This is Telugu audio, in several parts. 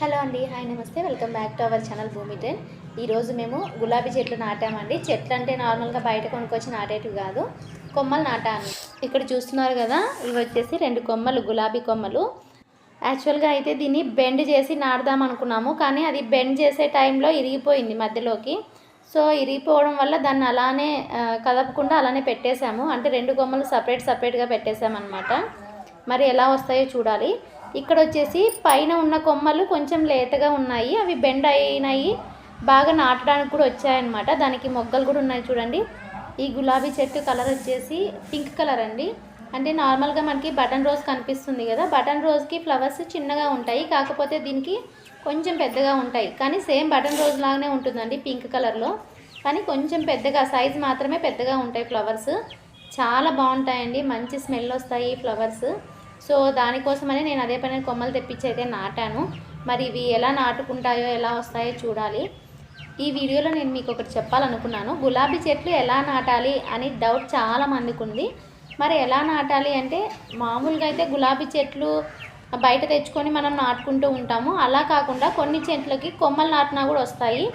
హలో అండి హాయ్ నమస్తే. Welcome back to our channel Bhoomi trend ఈరోజు మేము గులాబీ చెట్లు నాటామండి. చెట్లు అంటే నార్మల్గా బయట కొనుక్కొచ్చి నాటేటివి కాదు. కొమ్మలు నాటాను ఇక్కడ చూస్తున్నారు కదా ఇవి వచ్చేసి రెండు కొమ్మలు గులాబీ కొమ్మలు. యాక్చువల్గా అయితే దీన్ని బెండ్ చేసి నాటుదాం అనుకున్నాము కానీ అది బెండ్ చేసే టైంలో ఇరిగిపోయింది మధ్యలోకి. సో ఇరిగిపోవడం వల్ల దాన్ని అలానే కదపకుండా అలానే పెట్టేశాము. అంటే రెండు కొమ్మలు సపరేట్ సపరేట్గా పెట్టేశామన్నమాట. మరి ఎలా వస్తాయో చూడాలి. ఇక్కడ వచ్చేసి పైన ఉన్న కొమ్మలు కొంచెం లేతగా ఉన్నాయి. అవి బెండ్ అయినాయి. బాగా నాటడానికి కూడా వచ్చాయన్నమాట. దానికి మొగ్గలు కూడా ఉన్నాయి చూడండి. ఈ గులాబీ చెట్టు కలర్ వచ్చేసి పింక్ కలర్ అండి. అంటే నార్మల్గా మనకి బటన్ రోజ్ కనిపిస్తుంది కదా. బటన్ రోజ్కి ఫ్లవర్స్ చిన్నగా ఉంటాయి. కాకపోతే దీనికి కొంచెం పెద్దగా ఉంటాయి. కానీ సేమ్ బటన్ రోజ్ లాగానే ఉంటుందండి పింక్ కలర్లో. కానీ కొంచెం పెద్దగా సైజ్ మాత్రమే పెద్దగా ఉంటాయి ఫ్లవర్స్. చాలా బాగుంటాయండి. మంచి స్మెల్ వస్తాయి ఫ్లవర్స్. సో దానికోసమని నేను అదే పని కొమ్మలు తెప్పించి అయితే నాటాను. మరి ఇవి ఎలా నాటుకుంటాయో ఎలా వస్తాయో చూడాలి. ఈ వీడియోలో నేను మీకు ఒకటి చెప్పాలనుకున్నాను. గులాబీ చెట్లు ఎలా నాటాలి అని డౌట్ చాలా మందికి ఉంది. మరి ఎలా నాటాలి అంటే మామూలుగా అయితే గులాబీ చెట్లు బయట తెచ్చుకొని మనం నాటుకుంటూ ఉంటాము. అలా కాకుండా కొన్ని చెట్లకి కొమ్మలు నాటినా కూడా వస్తాయి.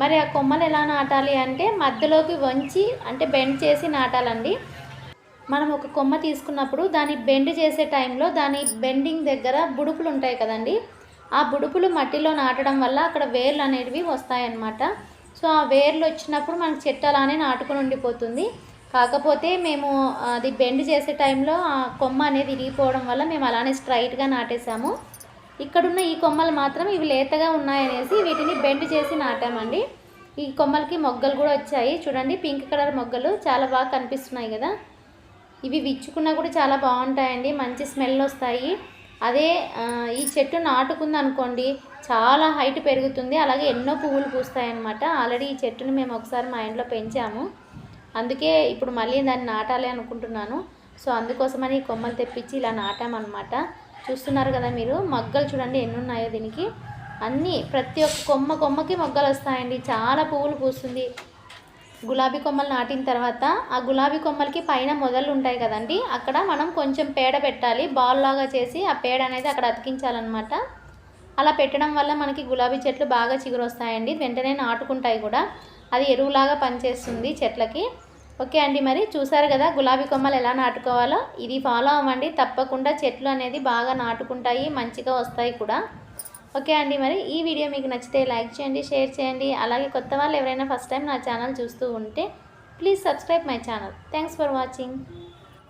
మరి ఆ కొమ్మలు ఎలా నాటాలి అంటే మధ్యలోకి వంచి అంటే బెండ్ చేసి నాటాలండి. మనం ఒక కొమ్మ తీసుకున్నప్పుడు దాన్ని బెండ్ చేసే టైంలో దాని బెండింగ్ దగ్గర బుడుపులు ఉంటాయి కదండి ఆ బుడుపులు మట్టిలో నాటడం వల్ల అక్కడ వేర్లు అనేటివి వస్తాయన్నమాట. సో ఆ వేర్లు వచ్చినప్పుడు మనకు చెట్టు అలానే నాటుకుని ఉండిపోతుంది. కాకపోతే మేము అది బెండ్ చేసే టైంలో ఆ కొమ్మ అనేది ఇరిగిపోవడం వల్ల మేము అలానే స్ట్రైట్గా నాటేసాము ఇక్కడున్న ఈ కొమ్మలు మాత్రం ఇవి లేతగా ఉన్నాయనేసి వీటిని బెండ్ చేసి నాటామండి. ఈ కొమ్మలకి మొగ్గలు కూడా వచ్చాయి. చూడండి పింక్ కలర్ మొగ్గలు చాలా బాగా కనిపిస్తున్నాయి కదా. ఇవి విచ్చుకున్నా కూడా చాలా బాగుంటాయండి. మంచి స్మెల్ వస్తాయి. అదే ఈ చెట్టు నాటుకుంది అనుకోండి చాలా హైట్ పెరుగుతుంది. అలాగే ఎన్నో పువ్వులు పూస్తాయన్నమాట. ఆల్రెడీ ఈ చెట్టుని మేము ఒకసారి మా ఇంట్లో పెంచాము. అందుకే ఇప్పుడు మళ్ళీ దాన్ని నాటాలి అనుకుంటున్నాను. సో అందుకోసమని ఈ కొమ్మలు తెప్పించి ఇలా నాటామన్నమాట. చూస్తున్నారు కదా మీరు? మొగ్గలు చూడండి ఎన్ని ఉన్నాయో దీనికి. అన్నీ ప్రతి ఒక్క కొమ్మ కొమ్మకి మొగ్గలు వస్తాయండి. చాలా పువ్వులు పూస్తుంది. గులాబీ కొమ్మలు నాటిన తర్వాత ఆ గులాబీ కొమ్మలకి పైన మొదళ్ళు ఉంటాయి కదండి అక్కడ మనం కొంచెం పేడ పెట్టాలి బాల్ లాగా చేసి ఆ పేడ అనేది అక్కడ అతికించాలన్నమాట. అలా పెట్టడం వల్ల మనకి గులాబీ చెట్లు బాగా చిగురు వస్తాయండి వెంటనే నాటుకుంటాయి కూడా. అది ఎరువులాగా పనిచేస్తుంది చెట్లకి. ఓకే అండి మరి చూసారు కదా గులాబీ కొమ్మలు ఎలా నాటుకోవాలో? ఇది ఫాలో అవ్వండి తప్పకుండా చెట్లు అనేది బాగా నాటుకుంటాయి మంచిగా వస్తాయి కూడా. ఓకే అండి మరి ఈ వీడియో మీకు నచ్చితే లైక్ చేయండి షేర్ చేయండి. అలాగే కొత్త వాళ్ళు ఎవరైనా ఫస్ట్ టైం నా ఛానల్ చూస్తూ ఉంటే please subscribe my channel. Thanks for watching.